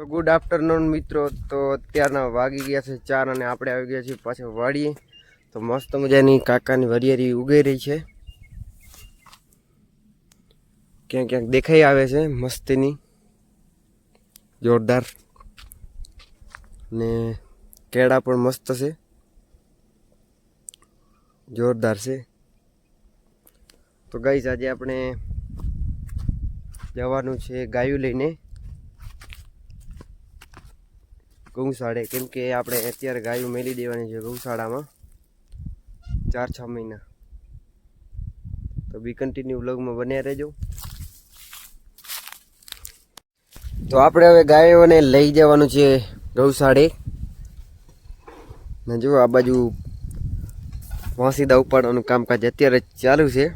તો good afternoon મિત્રો. તો અત્યારના વાગી ગયા છે ચાર અને આપણે આવી ગયા છીએ પાછા વાડીએ. તો મસ્ત મજાની કાકાની વરિયારી ઉગાઈ રહી છે. ક્યાંક ક્યાંક દેખાઈ આવે છે મસ્તીની. જોરદાર. ને કેળા પણ મસ્ત છે. જોરદાર છે. તો ગઈ આજે આપણે જવાનું છે ગાયું લઈને. ગૌશાળે. કેમ કે આપણે અત્યારે ગાયું મેલી દેવાની છે ગૌશાળામાં ચાર છ મહિના. તો બી કન્ટિન્યુ વ્લોગમાં બન્યા રહેજો. તો આપણે હવે ગાયોને લઈ જવાનું છે ગૌશાળે. ને જો આ બાજુ વાંસીદા ઉપાડવાનું કામકાજ અત્યારે ચાલુ છે.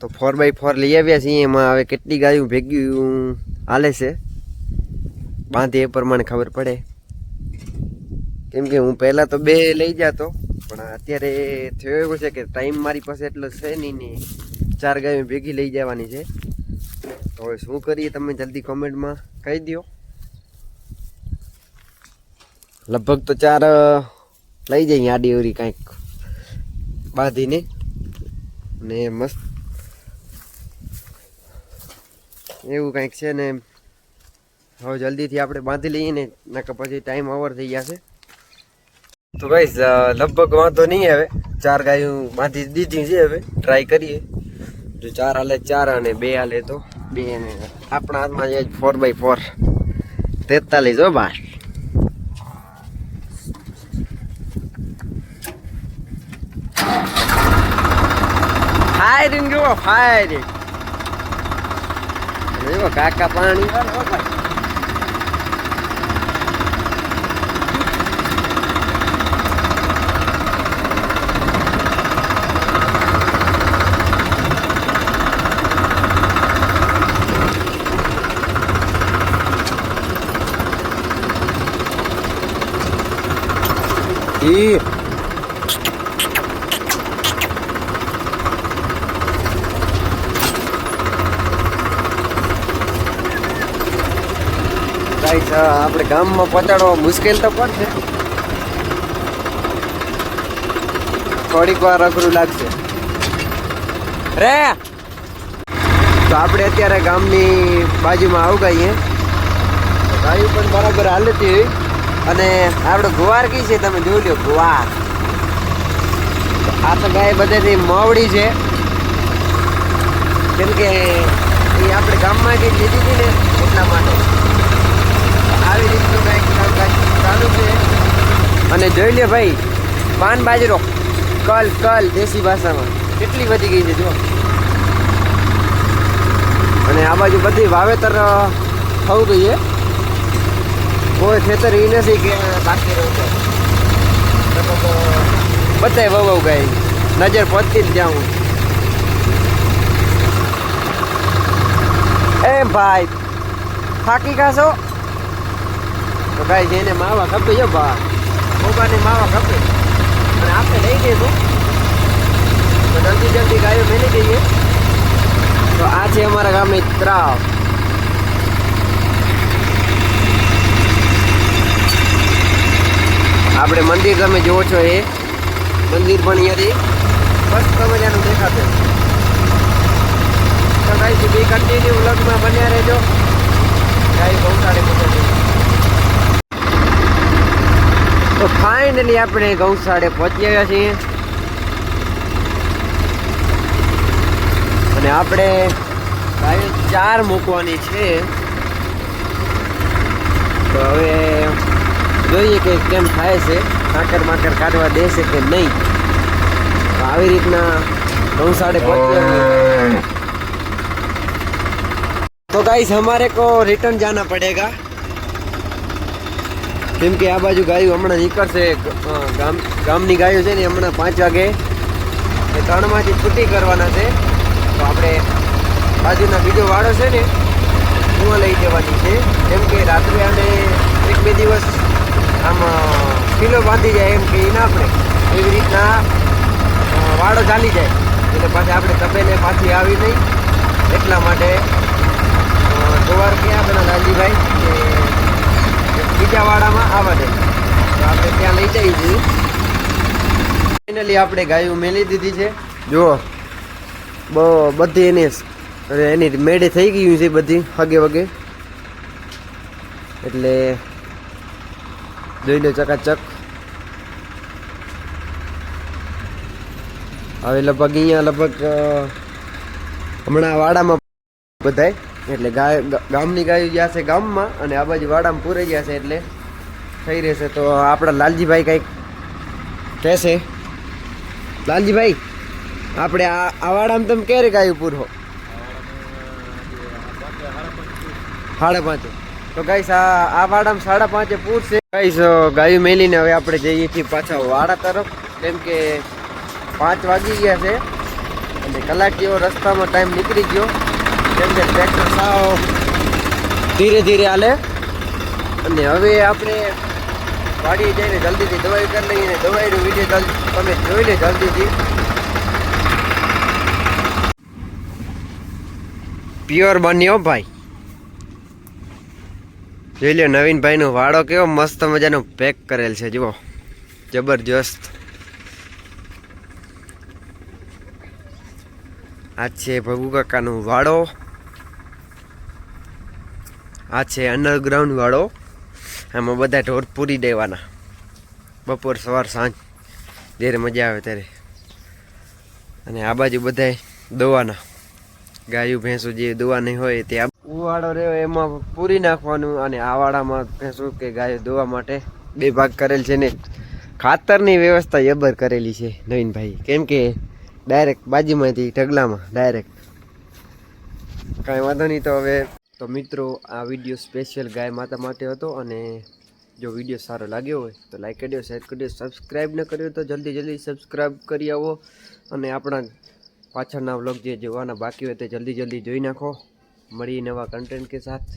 તો ફોર બાય ફોર લઈ આવ્યા છીએ. એમાં હવે કેટલી ગાયું ભેગી હાલે છે. બાંધે એ પ્રમાણે ખબર પડે. કેમ કે હું પહેલાં તો બે લઈ જતો, પણ અત્યારે થયો એવું છે કે ટાઈમ મારી પાસે એટલો છે નહીં ને ચાર ગાયો ભેગી લઈ જવાની છે. તો હવે શું કરીએ તમે જલ્દી કોમેન્ટમાં કહી દો લગભગ તો ચાર લઈ જઈએ આડી અવરી કાંઈક બાંધીને. ને મસ્ત એવું કંઈક છે ને હવે જલ્દીથી આપણે બાંધી લઈએ ને, નકર પછી ટાઈમ ઓવર થઈ જશે. તો ગાઈસ લગભગ વાંધો નહીં હવે ચાર ગાયું બાંધી દીધી છે હવે. ટ્રાય કરીએ. જો ચાર હાલે ચાર અને બે હાલે તો બે ને આપણા હાથમાં છે ફોર બાય ફોર તેતાલીસ હો બાર. ફાયરિંગ જુઓ ફાયરિંગ કાકા પાણી ઈ આપણે ગામમાં પહોંચાડવા મુશ્કેલ તો પડશે થોડીક વાર અઘરું લાગશે. રે! તો આપણે અત્યારે ગામની બાજુમાં આવું ગઈએ ગાયું પણ બરાબર હાલતી અને આપણે ગુવાર કી છે, તમે જોઈ લો, ગુવાર. આ તો ગાય બધેથી મોવડી છે. કેમ કે એ આપણે ગામમાંથી લીધી હતી ને, એટલા માટે. આવી રીતનું કંઈક કામકાજ ચાલુ છે. અને જોઈ લે ભાઈ, પાન બાજરો, કલ કલ, દેશી ભાષામાં. કેટલી વધી ગઈ છે, જો. અને આ બાજુ બધી વાવેતર થવું છે કોઈ ખેતર એ નથી કે બાકી રહ્યું છે બધાય વહુ ગઈ નજર પહોંચતી જ જાઉં. એ ભાઈ, થાકી ખાશો તો ભાઈ જેને માવા ખપે જો બા મોબાને માવા ખપે. અને આપણે લઈ જઈશું તો જલ્દી જલ્દી ગાયો મેલી દઈએ. તો આ છે અમારા ગામની ત્રાવ. આપણે મંદિર તમે જુઓ છો એ. મંદિર પણ અહીંયાથી મસ્ત મજાનું દેખાશે. તો બી કન્ટિન્યુ વ્લોગમાં બન્યા રહેજો. ગાય બહુ સારી મજા તો ફાઇનલી આપણે ગૌશાળે પહોંચી આવ્યા છીએ. અને આપણે ગાયો ચાર મૂકવાની છે. તો હવે જોઈએ કે કેમ થાય છે કાંકર માકર કાઢવા દે છે કે નહીં. તો આવી રીતના નવસાડે પહોંચ્યા તો ગાઈસ અમારે કો રિટર્ન જાના પડેગા. કેમ કે આ બાજુ ગાયો હમણાં નીકળશે ગામ ગામની ગાયો છે ને હમણાં પાંચ વાગે એ ત્રણમાંથી છૂટી કરવાના છે. તો આપણે બાજુના બીજો વાડો છે ને હું લઈ જવાની છે. કેમ કે રાત્રે અને એક બે દિવસ કિલો બાંધી જાય એમ કે ના આપણે એવી રીતના વાડો ચાલી જાય. એટલે પાછી આપણે તપેલે પાછી આવી નહીં. એટલા માટે અ, સવાર ક્યાં પેલા લાલજીભાઈ? બીજા વાડામાં આવવા દે. તો આપણે ત્યાં લઈ જઈએ છીએ. ફાઇનલી આપણે ગાયું મેલી દીધી છે. જુઓ બધી એની એની મેળે થઈ ગયું છે બધી હગે વગે. એટલે જોઈ લો ચકાચક. હવે લગભગ અહીંયા લગભગ હમણાં વાડામાં બધાય, એટલે ગાય ગામની ગાયો ગયા છે ગામમાં અને આ બાજુ વાડામાં પૂરે ગયા છે એટલે થઈ રહેશે તો આપણા લાલજીભાઈ કંઈક કહેશે લાલજીભાઈ, આપણે આ વાડામાં તમે ક્યારે ગાયું પૂરો? સાડા પાંચે. તો ગાઈસ આ વાડામાં સાડા પાંચે પૂરશે ગાઈસ ગાયું મેલીને હવે આપણે જઈએ છીએ પાછા વાડા તરફ. કેમ કે પાંચ વાગી ગયા છે અને કલાક જેવો રસ્તામાં ટાઈમ નીકળી ગયો. કેમ કે ટ્રેક્ટર સાવ ધીરે ધીરે હાલે. અને હવે આપણે વાડીએ જઈને જલ્દીથી દવાઈ કરી લઈએ અને દવાઈનો વીડિયો તમે જોઈ લે જલ્દીથી. પ્યોર બન્યો ભાઈ. જોઈ લો નવીનભાઈનો વાળો કેવો મસ્ત મજાનો પેક કરેલ છે, જુઓ. જબરજસ્ત. આ છે ભગુ કાકાનો વાળો આ છે અંડરગ્રાઉન્ડ વાળો આમાં બધા ઢોર પૂરી દેવાના. બપોર સવાર સાંજ. જ્યારે મજા આવે ત્યારે. અને આ બાજુ બધાય દોવાના. ગાયું, ભેંસું જે દોવા નહીં હોય તે વાડો રહ્યો, એમાં પૂરી નાખવાનું અને આ વાળામાં ભેંસું કે ગાય દોવા માટે બે ભાગ કરેલ છે ને ખાતરની વ્યવસ્થા જબર કરેલી છે નવીનભાઈ. કેમ કે ડાયરેક્ટ બાજુમાંથી ઢગલામાં ડાયરેક્ટ કાંઈ વાંધો નહીં તો હવે, તો મિત્રો, આ વીડિયો સ્પેશિયલ ગાય માતા માટે હતો અને જો વીડિયો સારો લાગ્યો હોય તો લાઈક કરી દો શેર કરી દો સબસ્ક્રાઈબ ન કર્યો તો જલ્દી જલ્દી સબસ્ક્રાઈબ કરી આવો અને આપણા પાછળના વ્લોગ જે જોવાના બાકી હોય તે જલ્દી જલ્દી જોઈ નાખો. મળીએ નવા કન્ટેન્ટ કે સાથ.